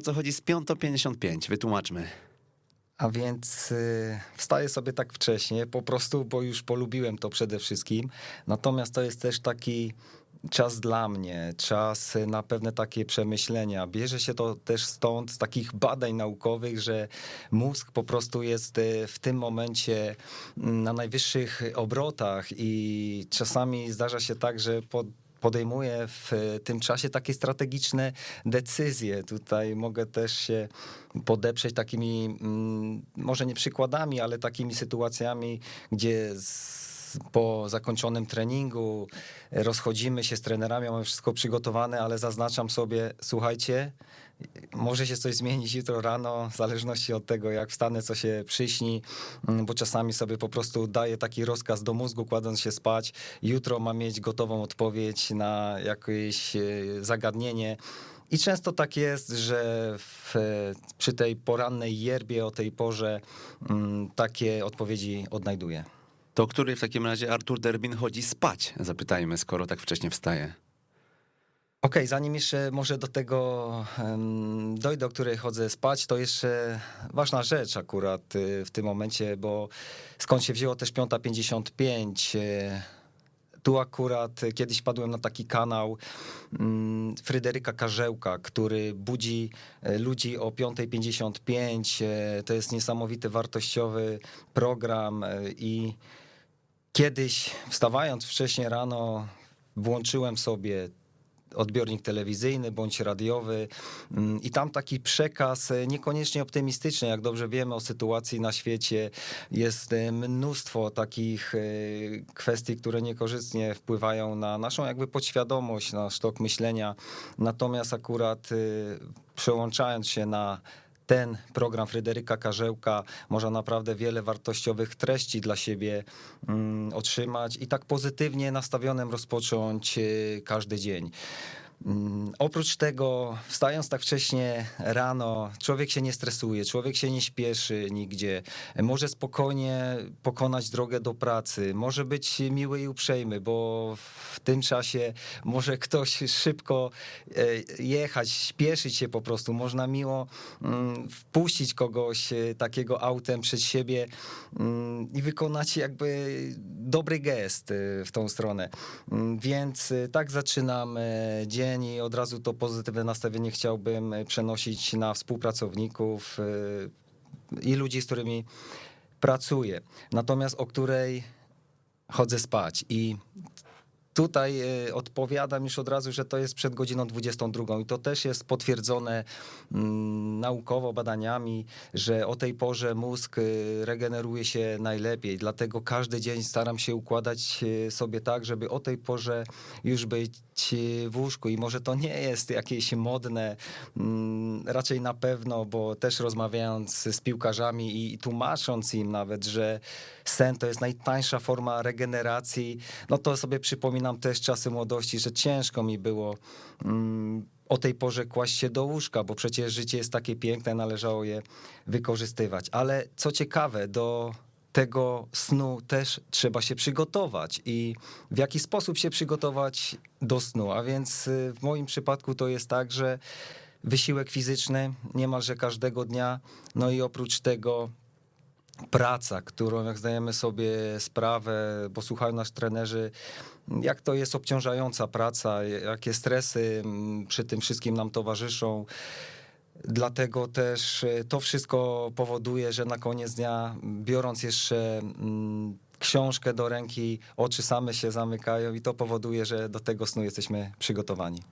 o co chodzi z 5.55. Wytłumaczmy. A więc y, wstaję sobie tak wcześnie, po prostu, bo już polubiłem to przede wszystkim. Natomiast to jest też taki czas dla mnie, czas na pewne takie przemyślenia. Bierze się to też stąd z takich badań naukowych, że mózg po prostu jest y, w tym momencie mm, na najwyższych obrotach i czasami zdarza się tak, że pod podejmuje w tym czasie takie strategiczne decyzje. Tutaj mogę też się podeprzeć takimi, mm, może nie przykładami, ale takimi sytuacjami, gdzie z, po zakończonym treningu rozchodzimy się z trenerami, mamy wszystko przygotowane, ale zaznaczam sobie, słuchajcie, może się coś zmienić jutro rano, w zależności od tego, jak wstanę, co się przyśni, mm, bo czasami sobie po prostu daję taki rozkaz do mózgu, kładąc się spać. Jutro mam mieć gotową odpowiedź na jakieś e, zagadnienie. I często tak jest, że w, przy tej porannej yerbie o tej porze mm, takie odpowiedzi odnajduję. To który w takim razie Artur Derbin chodzi spać? Zapytajmy, skoro tak wcześnie wstaje. Okej, zanim jeszcze może do tego dojdę, o której chodzę spać, to jeszcze ważna rzecz akurat y, w tym momencie, bo skąd się wzięło też 5.55. y, Tu akurat kiedyś padłem na taki kanał mm, Fryderyka Karzełka, który budzi y, ludzi o 5.55. y, To jest niesamowity, wartościowy program y, i kiedyś wstawając wcześnie rano włączyłem sobie odbiornik telewizyjny bądź radiowy mm, i tam taki przekaz e, niekoniecznie optymistyczny, jak dobrze wiemy o sytuacji na świecie, jest e, mnóstwo takich e, kwestii, które niekorzystnie wpływają na naszą jakby podświadomość, na sztok myślenia. Natomiast akurat przełączając się na ten program Fryderyka Karzełka można naprawdę wiele wartościowych treści dla siebie mm, otrzymać i tak pozytywnie nastawionym rozpocząć y, każdy dzień. Mm, Oprócz tego, wstając tak wcześnie rano, człowiek się nie stresuje, człowiek się nie śpieszy nigdzie, może spokojnie pokonać drogę do pracy, może być miły i uprzejmy, bo w tym czasie może ktoś szybko e, jechać, śpieszyć się po prostu, można miło mm, wpuścić kogoś e, takiego autem przed siebie mm, i wykonać jakby dobry gest e, w tą stronę. Więc tak zaczynam e, dzień i od razu to pozytywne nastawienie chciałbym e, przenosić na współpracowników e, i ludzi, z którymi pracuję. Natomiast o której chodzę spać i Tutaj e, odpowiadam już od razu, że to jest przed godziną 22 i to też jest potwierdzone mm, naukowo badaniami, że o tej porze mózg e, regeneruje się najlepiej. Dlatego każdy dzień staram się układać e, sobie tak, żeby o tej porze już być w łóżku i może to nie jest jakieś modne, mm, raczej na pewno, bo też rozmawiając z piłkarzami i tłumacząc im nawet, że sen to jest najtańsza forma regeneracji, no to sobie przypominam też czasy młodości, że ciężko mi było mm, o tej porze kłaść się do łóżka, bo przecież życie jest takie piękne, należało je wykorzystywać. Ale co ciekawe, do tego snu też trzeba się przygotować i w jaki sposób się przygotować do snu. A więc y, w moim przypadku to jest tak, że wysiłek fizyczny niemalże każdego dnia, no i oprócz tego praca, którą jak zdajemy sobie sprawę, bo słuchają nas trenerzy, jak to jest obciążająca praca, jakie stresy mm, przy tym wszystkim nam towarzyszą. Dlatego też e, to wszystko powoduje, że na koniec dnia, biorąc jeszcze mm, książkę do ręki, oczy same się zamykają i to powoduje, że do tego snu jesteśmy przygotowani.